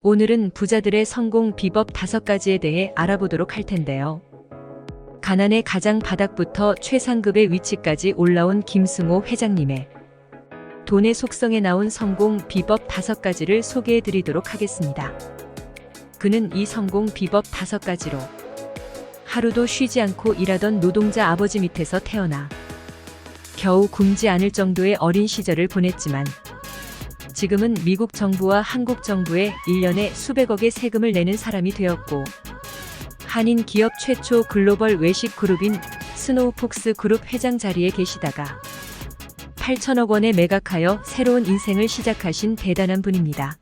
오늘은 부자들의 성공 비법 다섯 가지에 대해 알아보도록 할 텐데요. 가난의 가장 바닥부터 최상급의 위치까지 올라온 김승호 회장님의 돈의 속성에 나온 성공 비법 다섯 가지를 소개해 드리도록 하겠습니다. 그는 이 성공 비법 다섯 가지로 하루도 쉬지 않고 일하던 노동자 아버지 밑에서 태어나 겨우 굶지 않을 정도의 어린 시절을 보냈지만 지금은 미국 정부와 한국 정부에 1년에 수백억의 세금을 내는 사람이 되었고 한인 기업 최초 글로벌 외식 그룹인 스노우폭스 그룹 회장 자리에 계시다가 8천억 원에 매각하여 새로운 인생을 시작하신 대단한 분입니다.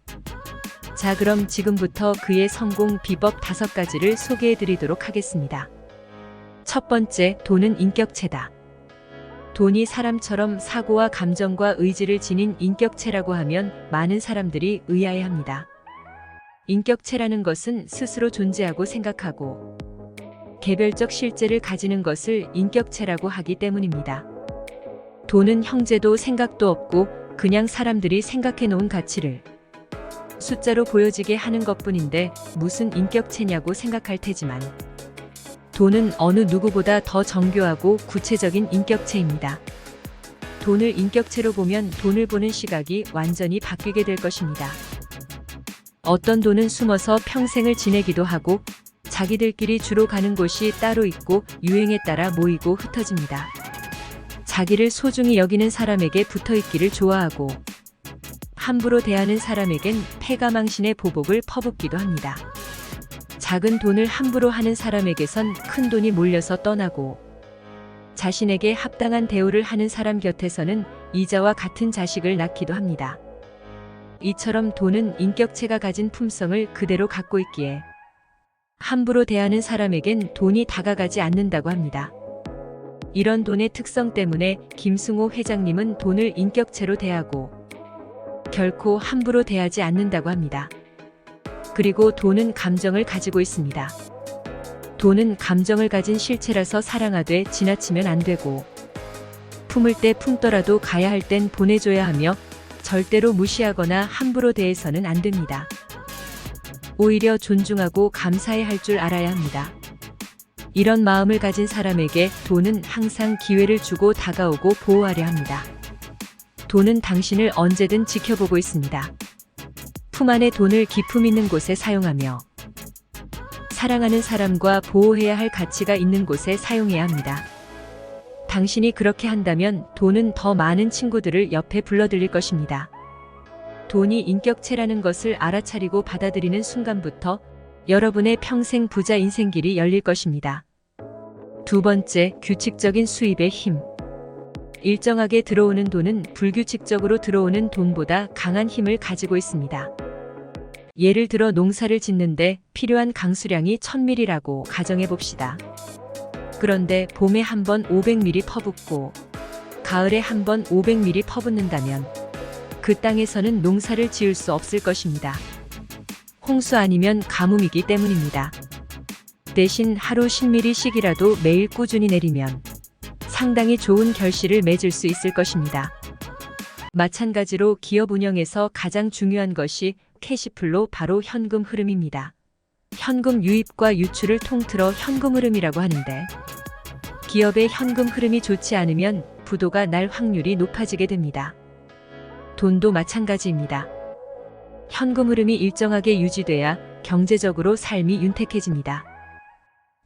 자, 그럼 지금부터 그의 성공 비법 다섯 가지를 소개해 드리도록 하겠습니다. 첫 번째, 돈은 인격체다. 돈이 사람처럼 사고와 감정과 의지를 지닌 인격체라고 하면 많은 사람들이 의아해합니다. 인격체라는 것은 스스로 존재하고 생각하고 개별적 실제를 가지는 것을 인격체라고 하기 때문입니다. 돈은 형제도 생각도 없고 그냥 사람들이 생각해 놓은 가치를 숫자로 보여지게 하는 것 뿐인데 무슨 인격체냐고 생각할 테지만 돈은 어느 누구보다 더 정교하고 구체적인 인격체입니다. 돈을 인격체로 보면 돈을 보는 시각이 완전히 바뀌게 될 것입니다. 어떤 돈은 숨어서 평생을 지내기도 하고 자기들끼리 주로 가는 곳이 따로 있고 유행에 따라 모이고 흩어집니다. 자기를 소중히 여기는 사람에게 붙어 있기를 좋아하고 함부로 대하는 사람에겐 패가망신의 보복을 퍼붓기도 합니다. 작은 돈을 함부로 하는 사람에게선 큰 돈이 몰려서 떠나고 자신에게 합당한 대우를 하는 사람 곁에서는 이자와 같은 자식을 낳기도 합니다. 이처럼 돈은 인격체가 가진 품성을 그대로 갖고 있기에 함부로 대하는 사람에겐 돈이 다가가지 않는다고 합니다. 이런 돈의 특성 때문에 김승호 회장님은 돈을 인격체로 대하고 결코 함부로 대하지 않는다고 합니다. 그리고 돈은 감정을 가지고 있습니다. 돈은 감정을 가진 실체라서 사랑하되 지나치면 안 되고 품을 때 품더라도 가야 할 땐 보내줘야 하며 절대로 무시하거나 함부로 대해서는 안 됩니다. 오히려 존중하고 감사해 할 줄 알아야 합니다. 이런 마음을 가진 사람에게 돈은 항상 기회를 주고 다가오고 보호하려 합니다. 돈은 당신을 언제든 지켜보고 있습니다. 품 안에 돈을 기품 있는 곳에 사용하며 사랑하는 사람과 보호해야 할 가치가 있는 곳에 사용해야 합니다. 당신이 그렇게 한다면 돈은 더 많은 친구들을 옆에 불러들일 것입니다. 돈이 인격체라는 것을 알아차리고 받아들이는 순간부터 여러분의 평생 부자 인생길이 열릴 것입니다. 두 번째, 규칙적인 수입의 힘. 일정하게 들어오는 돈은 불규칙적으로 들어오는 돈보다 강한 힘을 가지고 있습니다. 예를 들어 농사를 짓는데 필요한 강수량이 1000ml라고 가정해 봅시다. 그런데 봄에 한 번 500ml 퍼붓고 가을에 한 번 500ml 퍼붓는다면 그 땅에서는 농사를 지을 수 없을 것입니다. 홍수 아니면 가뭄이기 때문입니다. 대신 하루 10ml씩이라도 매일 꾸준히 내리면 상당히 좋은 결실을 맺을 수 있을 것입니다. 마찬가지로 기업 운영에서 가장 중요한 것이 캐시플로 바로 현금 흐름입니다. 현금 유입과 유출을 통틀어 현금 흐름이라고 하는데 기업의 현금 흐름이 좋지 않으면 부도가 날 확률이 높아지게 됩니다. 돈도 마찬가지입니다. 현금 흐름이 일정하게 유지돼야 경제적으로 삶이 윤택해집니다.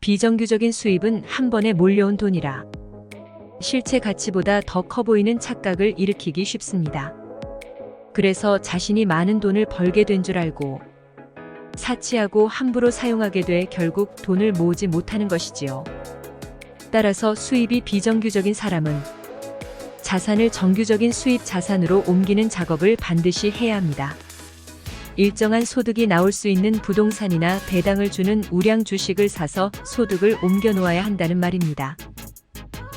비정규적인 수입은 한 번에 몰려온 돈이라 실체 가치보다 더 커 보이는 착각을 일으키기 쉽습니다. 그래서 자신이 많은 돈을 벌게 된 줄 알고 사치하고 함부로 사용하게 돼 결국 돈을 모으지 못하는 것이지요. 따라서 수입이 비정규적인 사람은 자산을 정규적인 수입 자산으로 옮기는 작업을 반드시 해야 합니다. 일정한 소득이 나올 수 있는 부동산이나 배당을 주는 우량 주식을 사서 소득을 옮겨 놓아야 한다는 말입니다.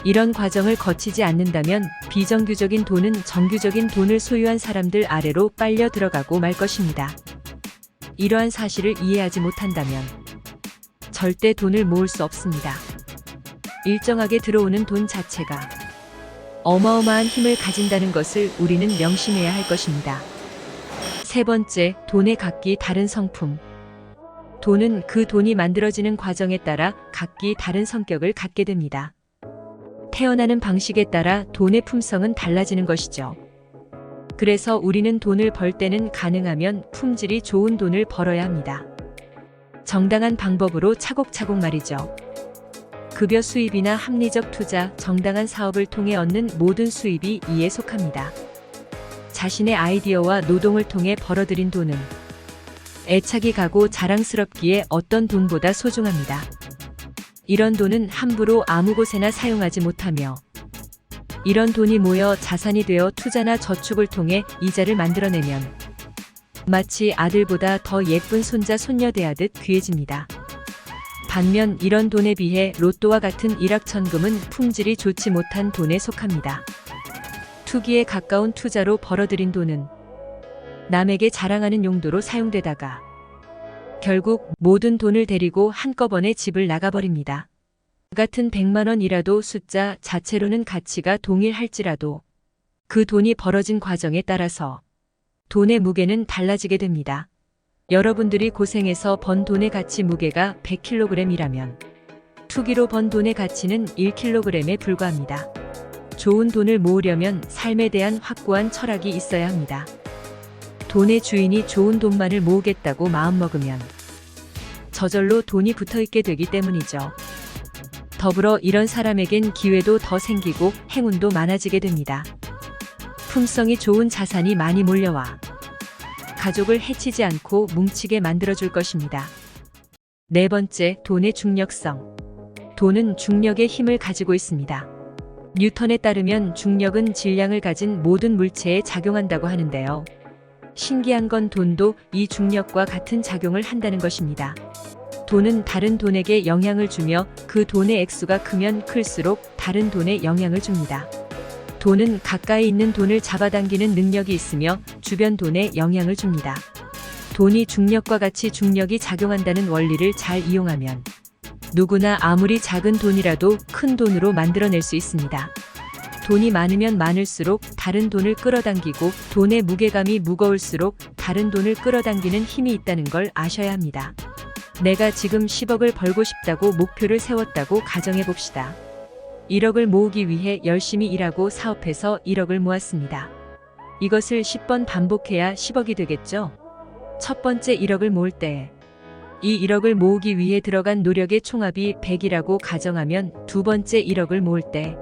이런 과정을 거치지 않는다면 비정규적인 돈은 정규적인 돈을 소유한 사람들 아래로 빨려 들어가고 말 것입니다. 이러한 사실을 이해하지 못한다면 절대 돈을 모을 수 없습니다. 일정하게 들어오는 돈 자체가 어마어마한 힘을 가진다는 것을 우리는 명심해야 할 것입니다. 세 번째, 돈의 각기 다른 성품. 돈은 그 돈이 만들어지는 과정에 따라 각기 다른 성격을 갖게 됩니다. 태어나는 방식에 따라 돈의 품성은 달라지는 것이죠. 그래서 우리는 돈을 벌 때는 가능하면 품질이 좋은 돈을 벌어야 합니다. 정당한 방법으로 차곡차곡 말이죠. 급여 수입이나 합리적 투자, 정당한 사업을 통해 얻는 모든 수입이 이에 속합니다. 자신의 아이디어와 노동을 통해 벌어들인 돈은 애착이 가고 자랑스럽기에 어떤 돈보다 소중합니다. 이런 돈은 함부로 아무 곳에나 사용하지 못하며 이런 돈이 모여 자산이 되어 투자나 저축을 통해 이자를 만들어내면 마치 아들보다 더 예쁜 손자 손녀 대하듯 귀해집니다. 반면 이런 돈에 비해 로또와 같은 일확천금은 품질이 좋지 못한 돈에 속합니다. 투기에 가까운 투자로 벌어들인 돈은 남에게 자랑하는 용도로 사용되다가 결국 모든 돈을 데리고 한꺼번에 집을 나가버립니다. 같은 100만 원이라도 숫자 자체로는 가치가 동일할지라도 그 돈이 벌어진 과정에 따라서 돈의 무게는 달라지게 됩니다. 여러분들이 고생해서 번 돈의 가치 무게가 100kg이라면 투기로 번 돈의 가치는 1kg에 불과합니다. 좋은 돈을 모으려면 삶에 대한 확고한 철학이 있어야 합니다. 돈의 주인이 좋은 돈만을 모으겠다고 마음먹으면 저절로 돈이 붙어 있게 되기 때문이죠. 더불어 이런 사람에겐 기회도 더 생기고 행운도 많아지게 됩니다. 품성이 좋은 자산이 많이 몰려와 가족을 해치지 않고 뭉치게 만들어줄 것입니다. 네 번째, 돈의 중력성. 돈은 중력의 힘을 가지고 있습니다. 뉴턴에 따르면 중력은 질량을 가진 모든 물체에 작용한다고 하는데요. 신기한 건 돈도 이 중력과 같은 작용을 한다는 것입니다. 돈은 다른 돈에게 영향을 주며 그 돈의 액수가 크면 클수록 다른 돈에 영향을 줍니다. 돈은 가까이 있는 돈을 잡아당기는 능력이 있으며 주변 돈에 영향을 줍니다. 돈이 중력과 같이 중력이 작용한다는 원리를 잘 이용하면 누구나 아무리 작은 돈이라도 큰 돈으로 만들어낼 수 있습니다. 돈이 많으면 많을수록 다른 돈을 끌어당기고 돈의 무게감이 무거울수록 다른 돈을 끌어당기는 힘이 있다는 걸 아셔야 합니다. 내가 지금 10억을 벌고 싶다고 목표를 세웠다고 가정해 봅시다. 1억을 모으기 위해 열심히 일하고 사업해서 1억을 모았습니다. 이것을 10번 반복해야 10억이 되겠죠? 첫 번째 1억을 모을 때, 이 1억을 모으기 위해 들어간 노력의 총합이 100이라고 가정하면 두 번째 1억을 모을 때,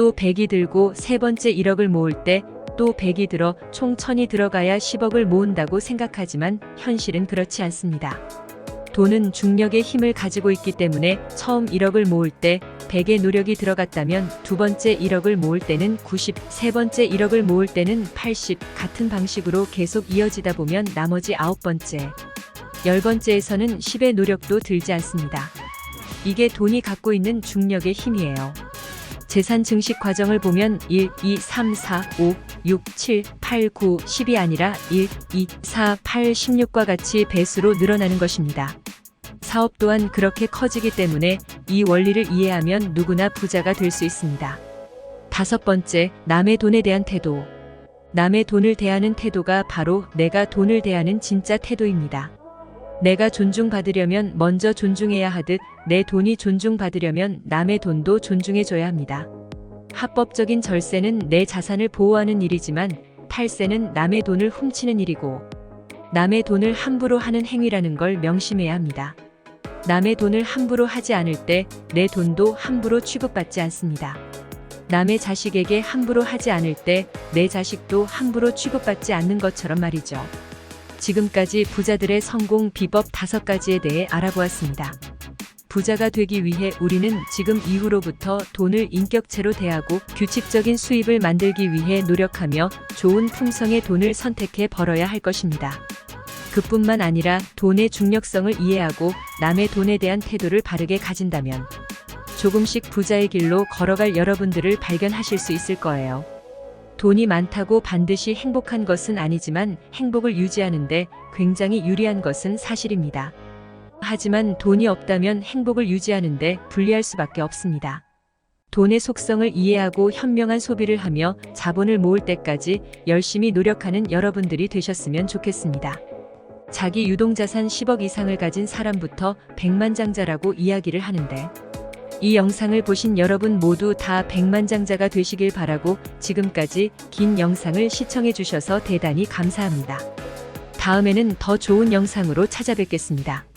또 100이 들고 세 번째 1억을 모을 때, 또 100이 들어 총 1000이 들어가야 10억을 모은다고 생각하지만 현실은 그렇지 않습니다. 돈은 중력의 힘을 가지고 있기 때문에 처음 1억을 모을 때 100의 노력이 들어갔다면 두 번째 1억을 모을 때는 90, 세 번째 1억을 모을 때는 80 같은 방식으로 계속 이어지다 보면 나머지 아홉 번째, 열 번째에서는 10의 노력도 들지 않습니다. 이게 돈이 갖고 있는 중력의 힘이에요. 재산 증식 과정을 보면 1, 2, 3, 4, 5, 6, 7, 8, 9, 10이 아니라 1, 2, 4, 8, 16과 같이 배수로 늘어나는 것입니다. 사업 또한 그렇게 커지기 때문에 이 원리를 이해하면 누구나 부자가 될 수 있습니다. 다섯 번째, 남의 돈에 대한 태도. 남의 돈을 대하는 태도가 바로 내가 돈을 대하는 진짜 태도입니다. 내가 존중받으려면 먼저 존중해야 하듯 내 돈이 존중받으려면 남의 돈도 존중해줘야 합니다. 합법적인 절세는 내 자산을 보호하는 일이지만 탈세는 남의 돈을 훔치는 일이고 남의 돈을 함부로 하는 행위라는 걸 명심해야 합니다. 남의 돈을 함부로 하지 않을 때 내 돈도 함부로 취급받지 않습니다. 남의 자식에게 함부로 하지 않을 때 내 자식도 함부로 취급받지 않는 것처럼 말이죠. 지금까지 부자들의 성공 비법 다섯 가지에 대해 알아보았습니다. 부자가 되기 위해 우리는 지금 이후로부터 돈을 인격체로 대하고 규칙적인 수입을 만들기 위해 노력하며 좋은 품성의 돈을 선택해 벌어야 할 것입니다. 그뿐만 아니라 돈의 중력성을 이해하고 남의 돈에 대한 태도를 바르게 가진다면 조금씩 부자의 길로 걸어갈 여러분들을 발견하실 수 있을 거예요. 돈이 많다고 반드시 행복한 것은 아니지만 행복을 유지하는데 굉장히 유리한 것은 사실입니다. 하지만 돈이 없다면 행복을 유지하는데 불리할 수밖에 없습니다. 돈의 속성을 이해하고 현명한 소비를 하며 자본을 모을 때까지 열심히 노력하는 여러분들이 되셨으면 좋겠습니다. 자기 유동자산 10억 이상을 가진 사람부터 백만장자라고 이야기를 하는데 이 영상을 보신 여러분 모두 다 백만장자가 되시길 바라고 지금까지 긴 영상을 시청해 주셔서 대단히 감사합니다. 다음에는 더 좋은 영상으로 찾아뵙겠습니다.